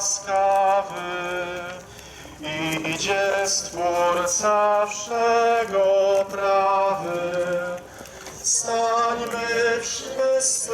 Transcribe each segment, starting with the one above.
łaskawy, idzie Stwórca wszego prawy. Stańmy wszyscy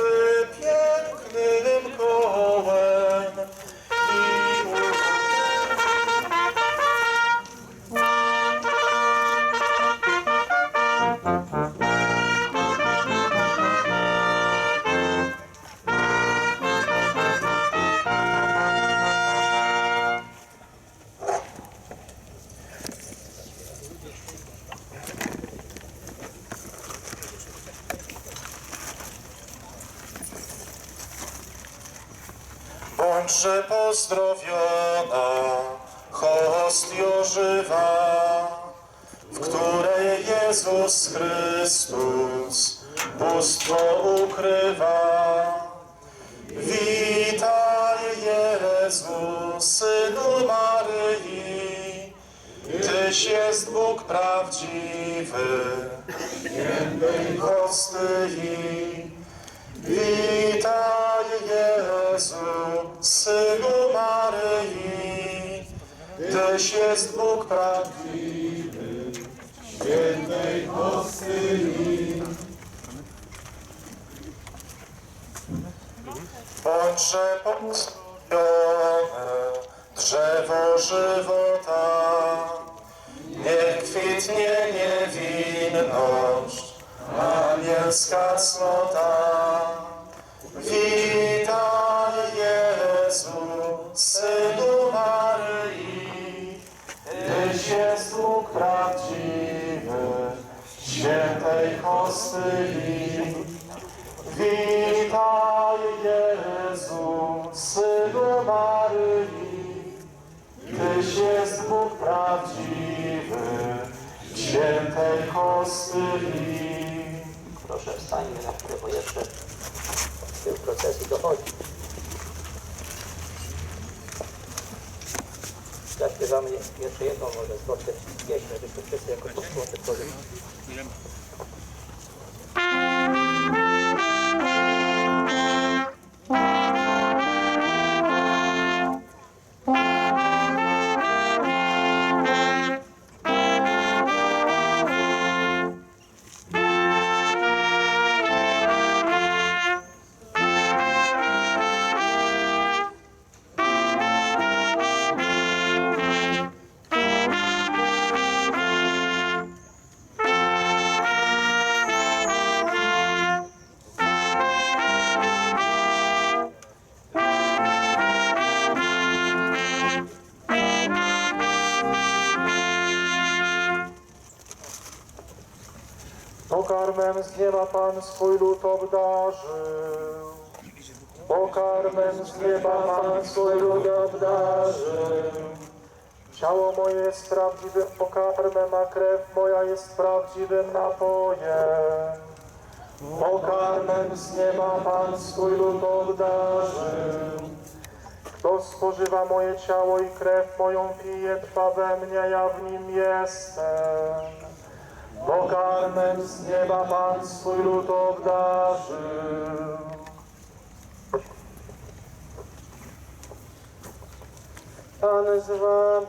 Bądźże pozdrowiona, hostio żywa, w której Jezus Chrystus bóstwo ukrywa. Witaj Jezu, Synu Maryi, Tyś jest Bóg prawdziwy, świętej hostyi. Witaj Jezu, Synu Maryi, Tyś jest Bóg prawdziwy, świętej hostyi. Bądźże poczcione drzewo żywota, niech kwitnie niewinność, anielska cnota. Bóg prawdziwy, świętej hostyi. Proszę wstańmy na chwilę, bo jeszcze tył procesji dochodzi. Zaśpiewamy jeszcze jedną może zwrotkę pieśń, żebyśmy wszyscy jako wspólnoty tworzyli. Pokarmem z nieba Pan swój lud obdarzył. Pokarmem z nieba Pan swój lud obdarzył. Ciało moje jest prawdziwym pokarmem, a krew moja jest prawdziwym napojem. Pokarmem z nieba Pan swój lud obdarzył. Kto spożywa moje ciało i krew moją pije, trwa we mnie, ja w nim jestem. Pokarmem z nieba Pan swój lud obdarzył. Pan z wami.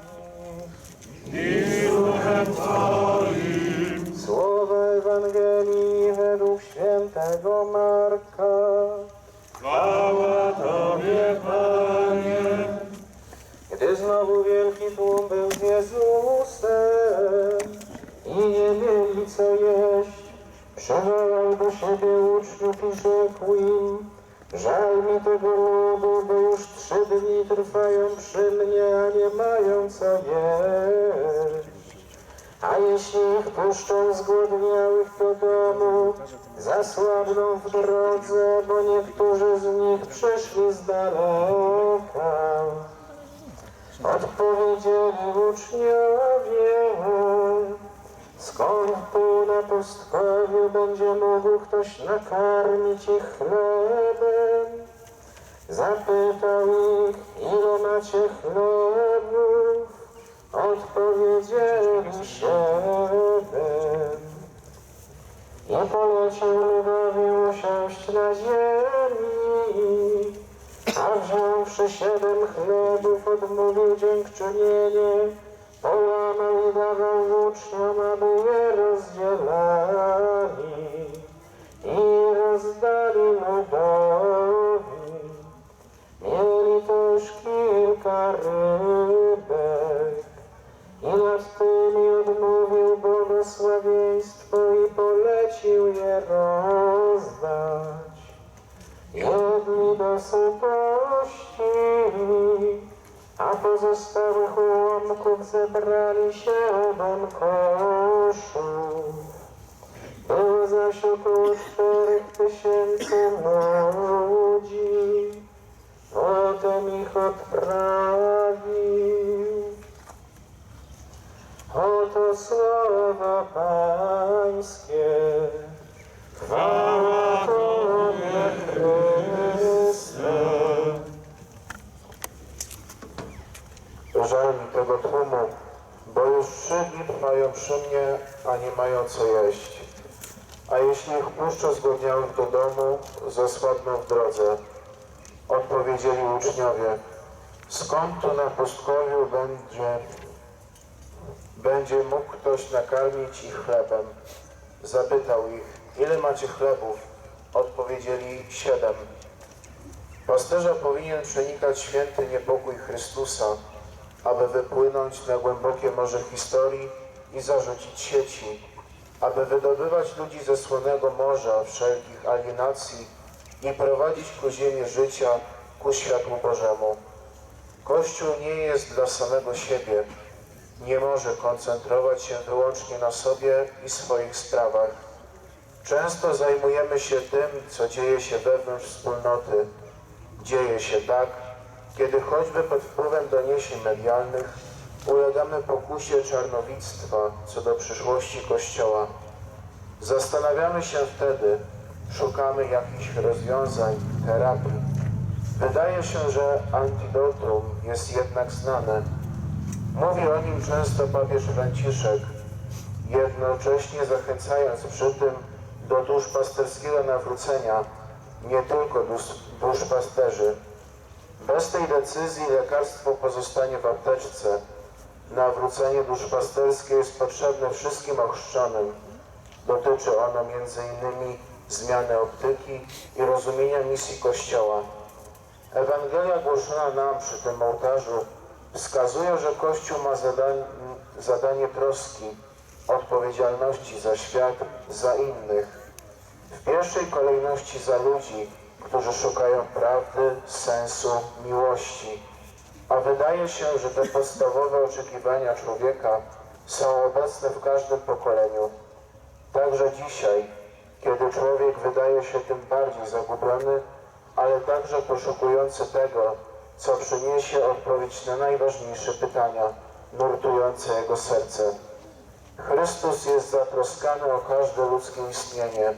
Siebie uczniów i rzekł im, żal mi tego ludu, bo już trzy dni trwają przy mnie, a nie mają co jeść. A jeśli ich puszczą zgłodniałych do domu, zasłabną w drodze, bo niektórzy z nich przyszli z daleka. Odpowiedzieli uczniowie, skąd tu na pustkowiu będzie mógł ktoś nakarmić ich chlebem? Zapytał ich, ile macie chlebów? Odpowiedzieli siedem. I polecił ludowi usiąść na ziemi, a wziąwszy siedem chlebów, odmówił dziękczynienie, połamał i dawał uczniom, aby je rozdzielali i rozdali ludowi. Mieli też kilka rybek i nad tymi odmówił błogosławieństwo i polecił je rozdać. Jedli do sytości, a pozostałych ułamków zebrali siedem koszów. Było zaś około czterech tysięcy ludzi. Przy mnie, a nie mają co jeść. A jeśli ich puszczę zgłodniałych do domu, zasłabną w drodze. Odpowiedzieli uczniowie, skąd tu na pustkowiu będzie, będzie mógł ktoś nakarmić ich chlebem? Zapytał ich, ile macie chlebów? Odpowiedzieli, siedem. Pasterza powinien przenikać święty niepokój Chrystusa, aby wypłynąć na głębokie morze historii i zarzucić sieci, aby wydobywać ludzi ze słonego morza wszelkich alienacji i prowadzić ku ziemi życia, ku światłu Bożemu. Kościół nie jest dla samego siebie, nie może koncentrować się wyłącznie na sobie i swoich sprawach. Często zajmujemy się tym, co dzieje się wewnątrz wspólnoty. Dzieje się tak, kiedy choćby pod wpływem doniesień medialnych ulegamy pokusie czarnowictwa co do przyszłości Kościoła. Zastanawiamy się wtedy, szukamy jakichś rozwiązań, terapii. Wydaje się, że antidotum jest jednak znane. Mówi o nim często papież Franciszek, jednocześnie zachęcając przy tym do duszpasterskiego nawrócenia nie tylko dusz, duszpasterzy. Bez tej decyzji lekarstwo pozostanie w apteczce. Nawrócenie duszpasterskie jest potrzebne wszystkim ochrzczonym. Dotyczy ono m.in. zmiany optyki i rozumienia misji Kościoła. Ewangelia głoszona nam przy tym ołtarzu wskazuje, że Kościół ma zadanie, zadanie troski, odpowiedzialności za świat, za innych. W pierwszej kolejności za ludzi, którzy szukają prawdy, sensu, miłości. A wydaje się, że te podstawowe oczekiwania człowieka są obecne w każdym pokoleniu. Także dzisiaj, kiedy człowiek wydaje się tym bardziej zagubiony, ale także poszukujący tego, co przyniesie odpowiedź na najważniejsze pytania nurtujące jego serce. Chrystus jest zatroskany o każde ludzkie istnienie.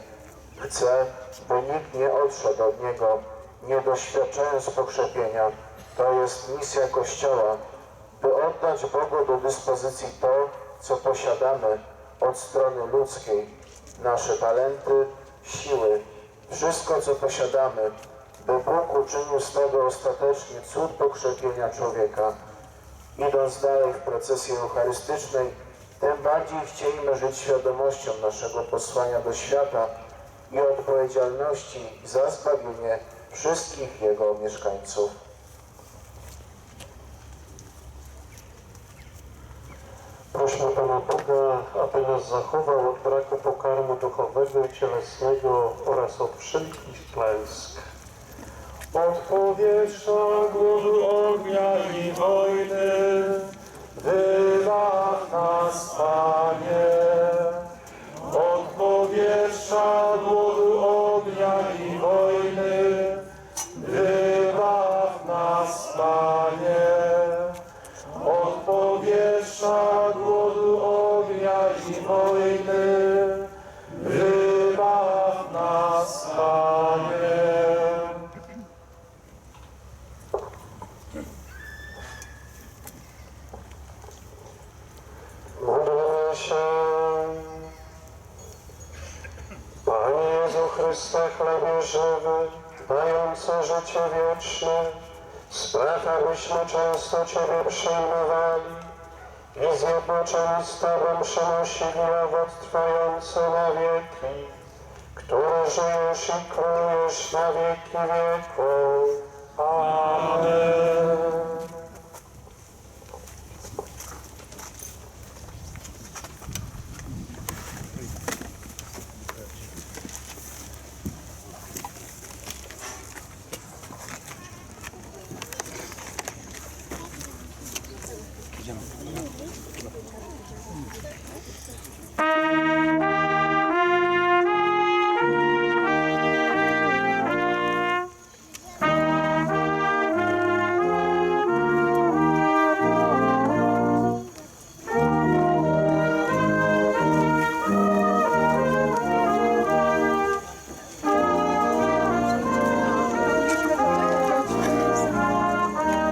Chce, by nikt nie odszedł od Niego, nie doświadczając pokrzepienia. To jest misja Kościoła, by oddać Bogu do dyspozycji to, co posiadamy od strony ludzkiej, nasze talenty, siły, wszystko, co posiadamy, by Bóg uczynił z tego ostatecznie cud pokrzepienia człowieka. Idąc dalej w procesji eucharystycznej, tym bardziej chcieliśmy żyć świadomością naszego posłania do świata i odpowiedzialności za zbawienie wszystkich jego mieszkańców. Prośmy Pana Boga, aby nas zachował od braku pokarmu duchowego i cielesnego oraz od wszelkich klęsk. Od powietrza, głodu, ognia i wojny, wybaw nas, Panie. Od powietrza, głodu, Chryste, chlebie żywy, dający życie wieczne, spraw, abyśmy często Ciebie przyjmowali i zjednoczeni z Tobą przynosili owoc trwający na wieki, który żyjesz i królujesz na wieki wieków.